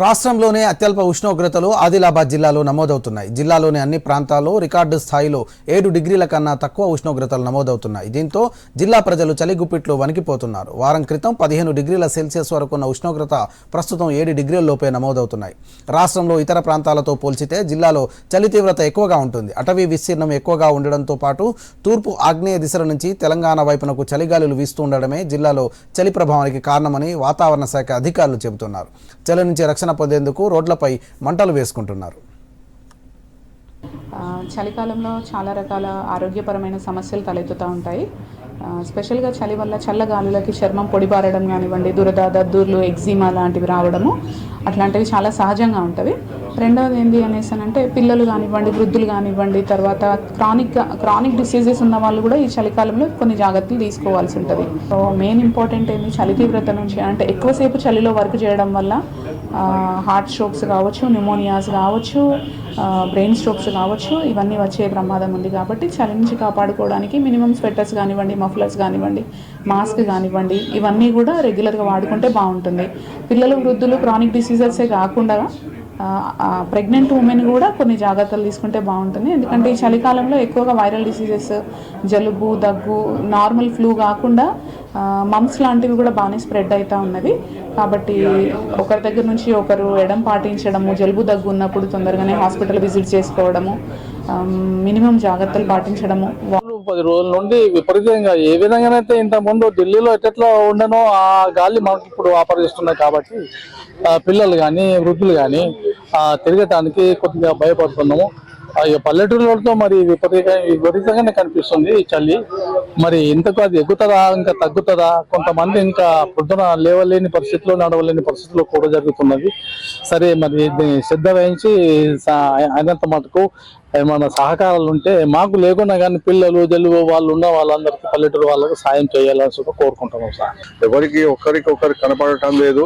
రాష్ట్రంలోనే అత్యల్ప ఉష్ణోగ్రతలు ఆదిలాబాద్ జిల్లాలో నమోదవుతున్నాయి. జిల్లాలోని అన్ని ప్రాంతాల్లో రికార్డు స్థాయిలో ఏడు డిగ్రీల కన్నా తక్కువ ఉష్ణోగ్రతలు నమోదవుతున్నాయి. దీంతో జిల్లా ప్రజలు చలిగుప్పిట్లో వణికిపోతున్నారు. వారం క్రితం పదిహేను డిగ్రీల సెల్సియస్ వరకు ఉన్న ఉష్ణోగ్రత ప్రస్తుతం ఏడు డిగ్రీల లోపే నమోదవుతున్నాయి. రాష్ట్రంలో ఇతర ప్రాంతాలతో పోల్చితే జిల్లాలో చలి తీవ్రత ఎక్కువగా ఉంటుంది. అటవీ విస్తీర్ణం ఎక్కువగా ఉండడంతో పాటు తూర్పు ఆగ్నేయ దిశల నుంచి తెలంగాణ వైపునకు చలిగాలులు వీస్తూ ఉండడమే జిల్లాలో చలి ప్రభావానికి కారణమని వాతావరణ శాఖ అధికారులు చెబుతున్నారు. చలి నుంచి రక్షణ పొందేందుకు రోడ్లపై మంటలు వేసుకుంటున్నారు. చలికాలంలో చాలా రకాల ఆరోగ్యపరమైన సమస్యలు తలెత్తుతూ ఉంటాయి. స్పెషల్గా చలి వల్ల చల్లగాలులకి చర్మం పొడిబారడం కానివ్వండి దురద దద్దుర్లు ఎగ్జిమా లాంటివి రావడము అట్లాంటివి చాలా సహజంగా ఉంటుంది రెండవది ఏంటి అనేసి అంటే పిల్లలు కానివ్వండి వృద్ధులు కానివ్వండి తర్వాత క్రానిక్ క్రానిక్ డిసీజెస్ ఉన్న వాళ్ళు కూడా ఈ చలికాలంలో కొన్ని జాగ్రత్తలు తీసుకోవాల్సి ఉంటుంది. సో మెయిన్ ఇంపార్టెంట్ ఏంటి చలి తీవ్రత నుంచి అంటే ఎక్కువసేపు చలిలో వర్క్ చేయడం వల్ల హార్ట్ స్ట్రోక్స్ కావచ్చు న్యూమోనియాస్ కావచ్చు బ్రెయిన్ స్ట్రోక్స్ కావచ్చు ఇవన్నీ వచ్చే ప్రమాదం ఉంది కాబట్టి చలి నుంచి కాపాడుకోవడానికి మినిమం స్వెటర్స్ కానివ్వండి మఫ్లర్స్ కానివ్వండి మాస్క్ కానివ్వండి ఇవన్నీ కూడా రెగ్యులర్గా వాడుకుంటే బాగుంటుంది. పిల్లలు వృద్ధులు క్రానిక్ డిసీజెసే కాకుండా ప్రెగ్నెంట్ ఉమెన్ కూడా కొన్ని జాగ్రత్తలు తీసుకుంటే బాగుంటుంది. ఎందుకంటే ఈ చలికాలంలో ఎక్కువగా వైరల్ డిసీజెస్ జలుబు దగ్గు నార్మల్ ఫ్లూ కాకుండా మమ్స్ లాంటివి కూడా బాగానే స్ప్రెడ్ అవుతూ ఉన్నవి కాబట్టి ఒకరి దగ్గర నుంచి ఒకరు ఎడం పాటించడము జలుబు దగ్గు ఉన్నప్పుడు తొందరగానే హాస్పిటల్ విజిట్ చేసుకోవడము మినిమం జాగ్రత్తలు పాటించడము. పది రోజుల నుండి విపరీతంగా ఏ విధంగానైతే ఇంతకుముందు ముందు ఢిల్లీలో ఎట్లా ఉండనో ఆ గాలి మనకి ఇప్పుడు ఆపరిస్తున్నాయి కాబట్టి పిల్లలు కానీ వృద్ధులు కానీ తిరగటానికి కొద్దిగా భయపడుతున్నాము. పల్లెటూరులతో మరి విపరీతంగా విపరీతంగానే కనిపిస్తుంది ఈ చలి. మరి ఇంతకు అది ఎగ్గుతుందా ఇంకా తగ్గుతుందా? కొంతమంది ఇంకా పొద్దున లేవలేని పరిస్థితుల్లో నడవలేని పరిస్థితుల్లో కూడా జరుగుతున్నది. సరే మరి దీన్ని శ్రద్ధ వహించి అయినంత మటుకు ఏమైనా సహకారాలు ఉంటే మాకు లేకున్నా కానీ పిల్లలు జల్లు వాళ్ళు ఉన్న వాళ్ళందరికీ పల్లెటూరు వాళ్ళకు సాయం చేయాలని కోరుకుంటున్నాం సార్. ఎవరికి ఒక్కరికి ఒకరు కనపడటం లేదు.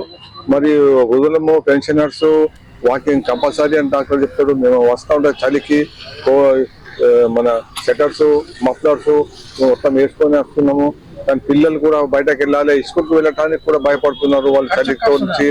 మరియు వృద్ధులము పెన్షనర్స్ వాకింగ్ కంపల్సరీ అని డాక్టర్ చెప్తాడు. మేము వస్తా ఉంటే చలికి మన షటర్స్ మఫ్లర్స్ మొత్తం వేసుకొని వస్తున్నాము. కానీ పిల్లలు కూడా బయటకు వెళ్ళాలి. స్కూల్కి వెళ్ళటానికి కూడా భయపడుతున్నారు వాళ్ళు చలితో నుంచి